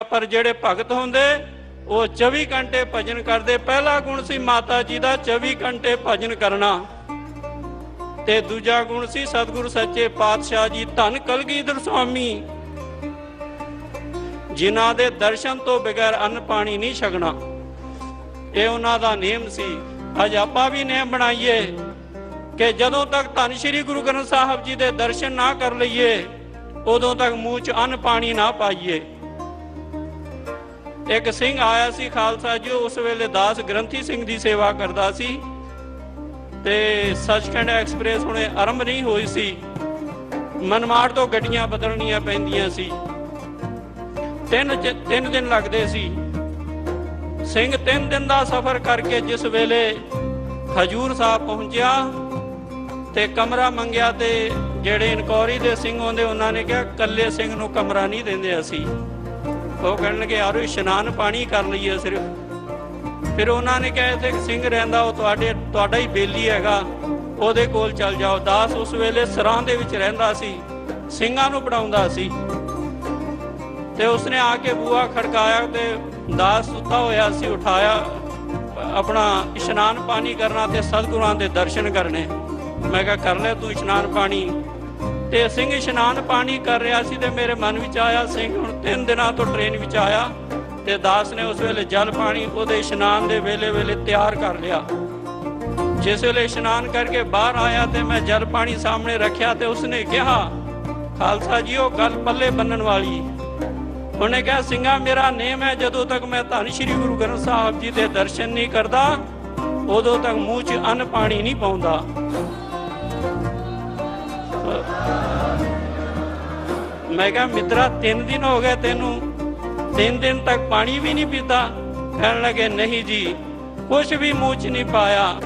ਪਰ ਜਿਹੜੇ ਭਗਤ ਹੁੰਦੇ, ਉਹ 24 ਘੰਟੇ ਭਜਨ ਕਰਦੇ। ਪਹਿਲਾ ਗੁਣ ਸੀ ਮਾਤਾ ਜੀ ਦਾ 24 ਘੰਟੇ ਭਜਨ ਕਰਨਾ। ਤੇ ਦੂਜਾ ਗੁਣ ਸੀ ਸਤਿਗੁਰੂ ਸੱਚੇ ਪਾਤਸ਼ਾਹ ਜੀ, ਧੰਨ ਕਲਗੀਧਰ ਸੁਆਮੀ। ਜਿਨ੍ਹਾਂ ਦੇ ਦਰਸ਼ਨ ਤੋਂ ਬਿਗੈਰ ਅੰਨ ਪਾਣੀ ਨਹੀਂ ਛਕਣਾ। ਇਹ ਉਹਨਾਂ ਦਾ ਨਿਯਮ ਸੀ। ਅੱਜ ਆਪਾਂ ਵੀ ਨੇਮ ਬਣਾਈਏ ਕਿ ਜਦੋਂ ਤੱਕ ਧੰਨ ਸ਼੍ਰੀ ਗੁਰੂ ਗ੍ਰੰਥ ਸਾਹਿਬ ਜੀ ਦੇ ਦਰਸ਼ਨ ਨਾ ਕਰ ਲਈਏ, ਉਦੋਂ ਤੱਕ ਮੂੰਹ 'ਚ ਅੰਨ ਪਾਣੀ ਨਾ ਪਾਈਏ। ਇੱਕ ਸਿੰਘ ਆਇਆ ਸੀ ਖਾਲਸਾ ਜੀ, ਉਸ ਵੇਲੇ ਦਾਸ ਗ੍ਰੰਥੀ ਸਿੰਘ ਦੀ ਸੇਵਾ ਕਰਦਾ ਸੀ ਤੇ ਸੱਚਖੰਡ ਐਕਸਪ੍ਰੈਸ ਹੁਣੇ ਆਰੰਭ ਨਹੀਂ ਹੋਈ ਸੀ। ਮਨਮਾੜ ਤੋਂ ਗੱਡੀਆਂ ਬਦਲਣੀਆਂ ਪੈਂਦੀਆਂ ਸੀ। ਤਿੰਨ ਤਿੰਨ ਦਿਨ ਲੱਗਦੇ ਸੀ। ਸਿੰਘ ਤਿੰਨ ਦਿਨ ਦਾ ਸਫ਼ਰ ਕਰਕੇ ਜਿਸ ਵੇਲੇ ਹਜੂਰ ਸਾਹਿਬ ਪਹੁੰਚਿਆ ਤੇ ਕਮਰਾ ਮੰਗਿਆ ਤੇ ਜਿਹੜੇ ਇਨਕੁਆਰੀ ਦੇ ਸਿੰਘ ਹੁੰਦੇ ਉਹਨਾਂ ਨੇ ਕਿਹਾ ਕੱਲੇ ਸਿੰਘ ਨੂੰ ਕਮਰਾ ਨਹੀਂ ਦਿੰਦੇ ਅਸੀਂ। ਉਹ ਕਹਿਣਗੇ ਲੱਗੇ ਯਾਰੋ, ਇਸ਼ਨਾਨ ਪਾਣੀ ਕਰ ਲਈਏ ਸਿਰਫ। ਫਿਰ ਉਹਨਾਂ ਨੇ ਕਿਹਾ, ਇੱਥੇ ਇੱਕ ਸਿੰਘ ਰਹਿੰਦਾ, ਉਹ ਤੁਹਾਡੇ, ਤੁਹਾਡਾ ਹੀ ਬੇਲੀ ਹੈਗਾ। ਉਹਦੇ ਕੋਲ ਚੱਲ ਜਾਓ। ਦਾਸ ਉਸ ਵੇਲੇ ਸਰਾਂ ਦੇ ਵਿੱਚ ਰਹਿੰਦਾ ਸੀ, ਸਿੰਘਾਂ ਨੂੰ ਪੜਾਉਂਦਾ ਸੀ। ਤੇ ਉਸਨੇ ਆ ਕੇ ਬੂਹਾ ਖੜਕਾਇਆ ਤੇ ਦਾਸ ਸੁੱਤਾ ਹੋਇਆ ਸੀ, ਉਠਾਇਆ, ਆਪਣਾ ਇਸ਼ਨਾਨ ਪਾਣੀ ਕਰਨਾ ਤੇ ਸਤਿਗੁਰਾਂ ਦੇ ਦਰਸ਼ਨ ਕਰਨੇ। ਮੈਂ ਕਿਹਾ, ਕਰ ਲੈ ਤੂੰ ਇਸ਼ਨਾਨ ਪਾਣੀ। ਤੇ ਸਿੰਘ ਇਸ਼ਨਾਨ ਪਾਣੀ ਕਰ ਰਿਹਾ ਸੀ ਤੇ ਮੇਰੇ ਮਨ ਵਿੱਚ ਆਇਆ, ਸਿੰਘ, ਹੁਣ ਤਿੰਨ ਦਿਨਾਂ ਤੋਂ ਟ੍ਰੇਨ ਵਿੱਚ ਆਇਆ ਤੇ ਦਾਸ ਨੇ ਉਸ ਵੇਲੇ ਜਲ ਪਾਣੀ ਉਹਦੇ ਇਸ਼ਨਾਨ ਦੇ ਵੇਲੇ ਵੇਲੇ ਤਿਆਰ ਕਰ ਲਿਆ। ਜਿਸ ਵੇਲੇ ਇਸ਼ਨਾਨ ਕਰਕੇ ਬਾਹਰ ਆਇਆ ਤੇ ਮੈਂ ਜਲ ਪਾਣੀ ਸਾਹਮਣੇ ਰੱਖਿਆ ਤੇ ਉਸਨੇ ਕਿਹਾ, ਖਾਲਸਾ ਜੀ, ਉਹ ਗੱਲ ਪੱਲੇ ਬੰਨਣ ਵਾਲੀ ਉਹਨੇ ਕਿਹਾ, ਸਿੰਘਾ, ਮੇਰਾ ਨੇਮ ਹੈ, ਜਦੋਂ ਤੱਕ ਮੈਂ ਧੰਨ ਸ਼੍ਰੀ ਗੁਰੂ ਗ੍ਰੰਥ ਸਾਹਿਬ ਜੀ ਦੇ ਦਰਸ਼ਨ ਨਹੀਂ ਕਰਦਾ, ਉਦੋਂ ਤੱਕ ਮੂੰਹ 'ਚ ਅੰਨ ਪਾਣੀ ਨਹੀਂ ਪਾਉਂਦਾ। ਮੈਂ ਕਿਹਾ, ਮਿੱਤਰਾ, ਤਿੰਨ ਦਿਨ ਹੋ ਗਏ ਤੈਨੂੰ। ਤਿੰਨ ਦਿਨ ਤੱਕ ਪਾਣੀ ਵੀ ਨਹੀਂ ਪੀਤਾ। ਕਹਿਣ ਲੱਗੇ, ਨਹੀਂ ਜੀ ਕੁਝ ਵੀ ਮੂੰਹ 'ਚ ਨਹੀਂ ਪਾਇਆ।